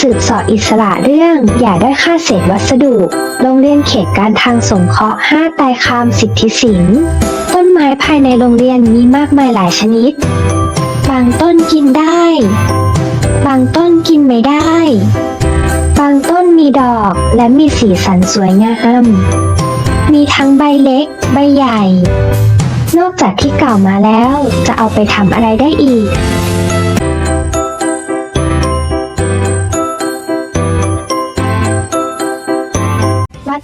สืบสอบอิสระเรื่อง อย่าได้ค่าเศษวัสดุ โรงเรียนเขตการทางสงเคราะห์5ไตรคามสิทธิสินต้นไม้ภายในโรงเรียนมีมากมายหลายชนิด บางต้นกินได้ บางต้นกินไม่ได้ บางต้นมีดอกและมีสีสันสวยงาม มีทั้งใบเล็ก ใบใหญ่ นอกจากที่กล่าวมาแล้ว จะเอาไปทำอะไรได้อีก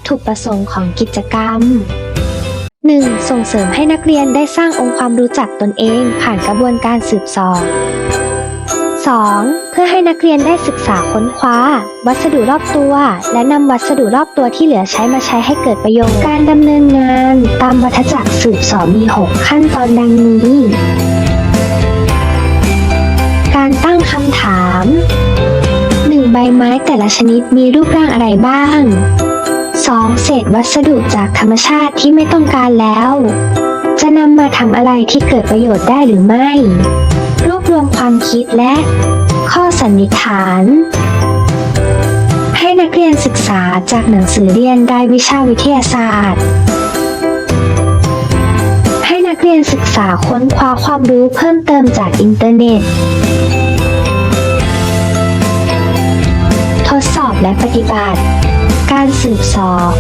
ถุประสงค์ของกิจกรรม 1. ส่งเสริมให้นักเรียนได้สร้างองค์ความรู้จักตนเองผ่านกระบวนการสืบสอบ 2. เพื่อให้นักเรียนได้ศึกษาค้นคว้า วัสดุรอบตัว และนำวัสดุรอบตัวที่เหลือใช้มาใช้ให้เกิดประโยชน์การดำเนินงาน ตามวัฏจักรสืบสอบมี 6 ขั้นตอนดังนี้ การตั้งคำถาม 1. ใบไม้แต่ละชนิดมีรูปร่างอะไรบ้าง 2. เศษวัสดุจากธรรมชาติที่ไม่ต้องการแล้ว จะนำมาทำอะไรที่เกิดประโยชน์ได้หรือไม่ รวบรวมความคิดและ ข้อสันนิษฐาน ให้นักเรียนศึกษาจากหนังสือเรียนรายวิชาวิทยาศาสตร์ ให้นักเรียนศึกษาค้นคว้าความรู้เพิ่มเติมจากอินเทอร์เน็ตทดสอบและปฏิบัติ การสืบสอบ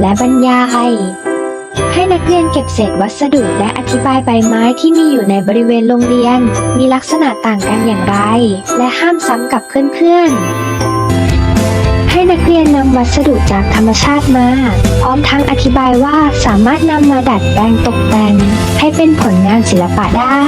และบรรยาย ให้นักเรียนเก็บเศษวัสดุและอธิบายใบไม้ที่มีอยู่ในบริเวณโรงเรียน มีลักษณะต่างกันอย่างไร และห้ามซ้ำกับเพื่อนๆ ให้นักเรียนนำวัสดุจากธรรมชาติมา พร้อมทั้งอธิบายว่าสามารถนำมาดัดแปลงตกแต่ง ให้เป็นผลงานศิลปะได้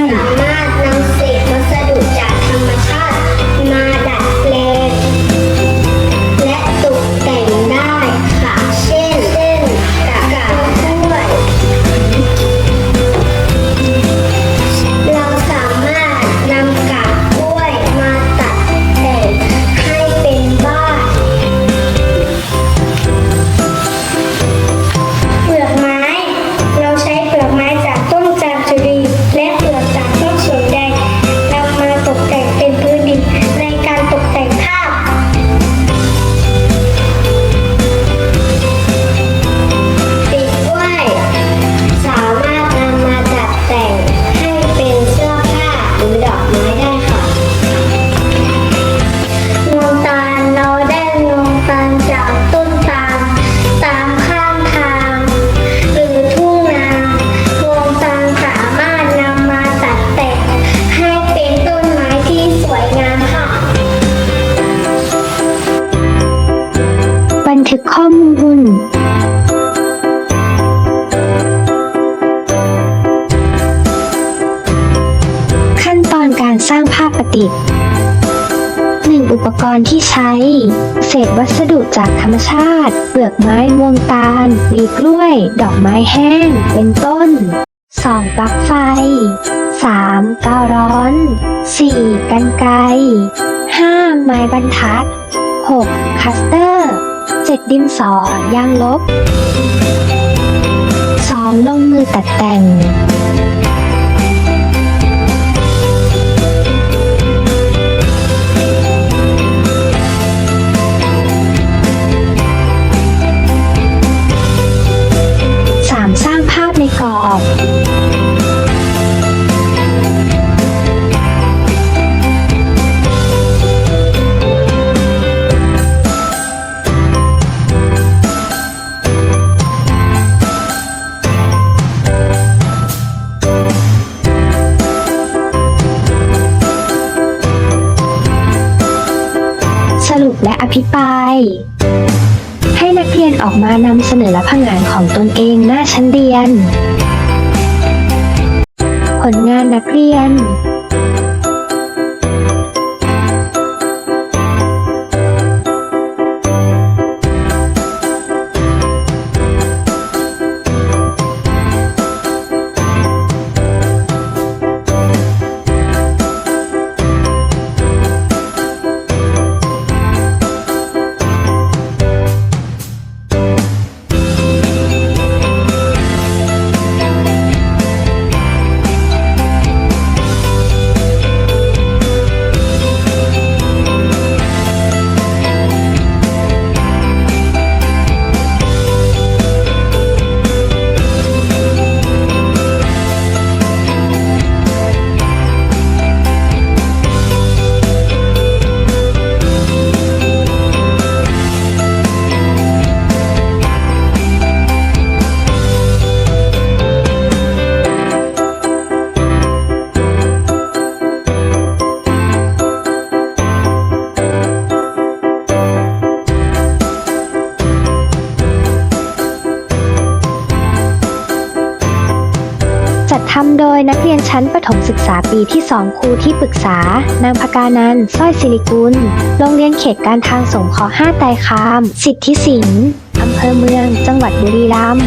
างภาพประดิษฐ์ 1. อุปกรณ์ที่ใช้ เศษวัสดุจากธรรมชาติเปลือกไม้งวงตาลปลีกล้วย ดอกไม้แห้ง เป็นต้น 2. ปลั๊กไฟ 3. กาวร้อน 4. กันไกร 5. ไม้บรรทัด 6. คัสเตอร์ 7. ดินสอยางลบ 2. ลงมือตัดแต่ง และอภิปราย ให้นักเรียนออกมานำเสนอและผลงานของตนเองหน้าชั้นเรียน ผลงานนักเรียน ทำโดยนักเรียนชั้นประถมศึกษาปีที่ 2 ครูที่ปรึกษา นางพกานันสร้อยสิริกุล โรงเรียนเขตการทางสงขอห์5ไตรคาม สิทธิสินอำเภอเมือง จังหวัดบุรีรัมย์